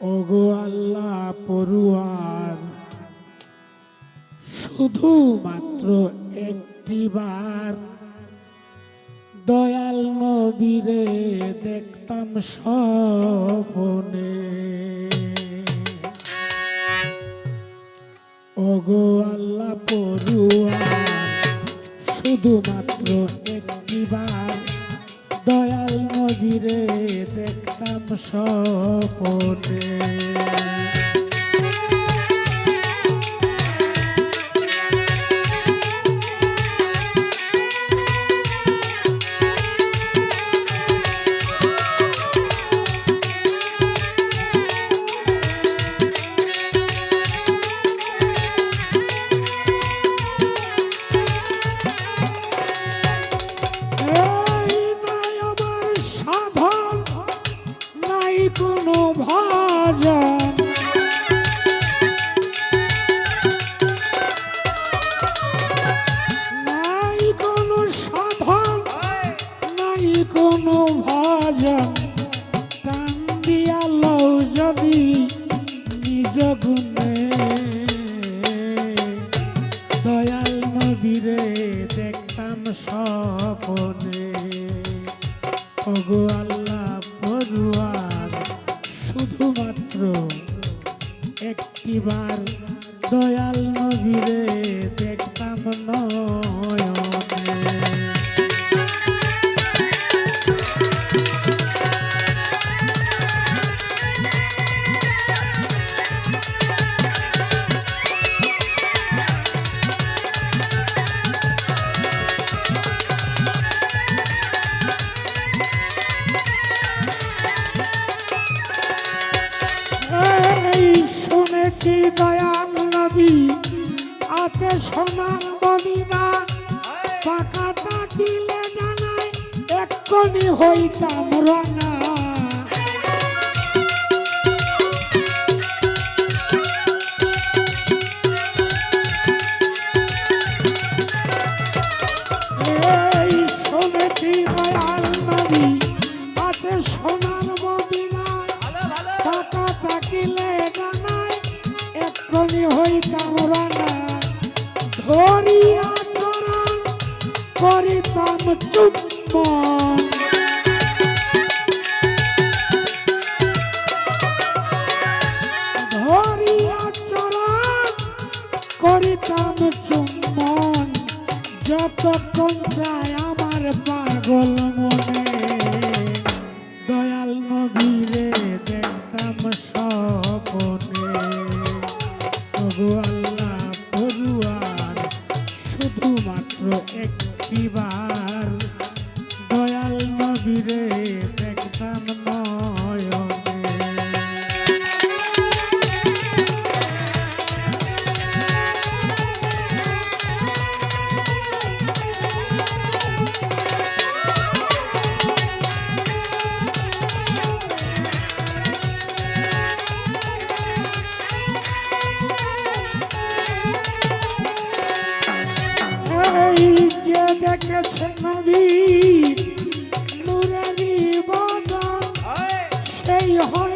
ওগো আল্লাহ পড়ুয়ার শুধুমাত্র একটিবার দয়াল নবীরে দেখতাম স্বপনে। ওগো আল্লাহ পড়ুয়ার শুধুমাত্র নবীরে দেখতাম স্বপনে কোনো ভজন লও যদি নিজ গুণে। দয়াল নবীরে দেখতাম স্বপনে। ওগো আল্লাহ পড়ুয়ার শুধুমাত্র একটিবার দয়াল নবীরে দয়াল নবী আছে সোনার মদিনা পাকা তাকিলে জানায় এক্ষণি হইতাম রানা। এক্ষণি হইতাম ধরিয়া চরণ করিতাম চুম্বন। ধরিয়া চরণ করিতাম চুম্বন। যতক্ষণ চায় আমার পাগল মনে। দয়াল নবীরে যে দেখেছে নবী নুরেরি সেই হয়াত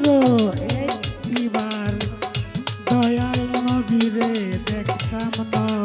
মাত্র একটিবার দয়াল নবীরে দেখতাম না।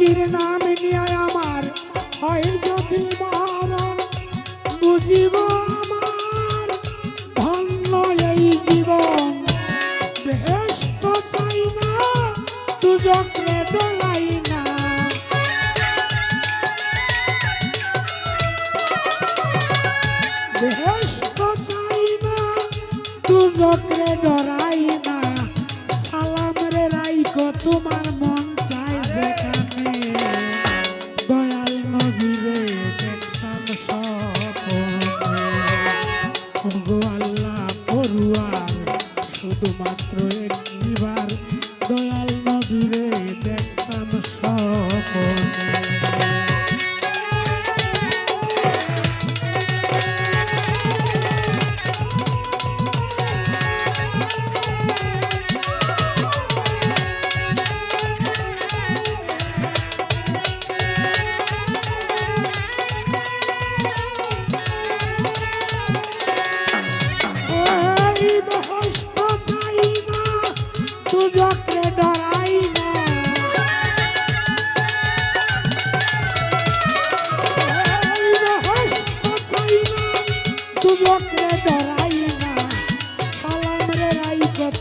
নবীজির নাম নিয়ে আমার। হয় যদি মরণ বুঝিব আমার ধন্য এই জীবন। বেহেস্ত চাই না দুজকরে ডরাই না। বেহেস্ত চাই না ডরাই না। সালাম রে রাইকো তোমার দয়াল নবীরে দেখতাম স্বপ্নে এই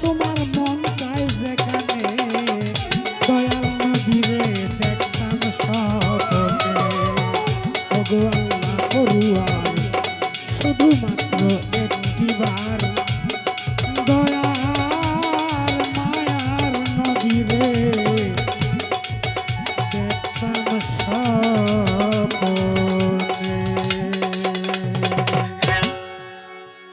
তোমার মন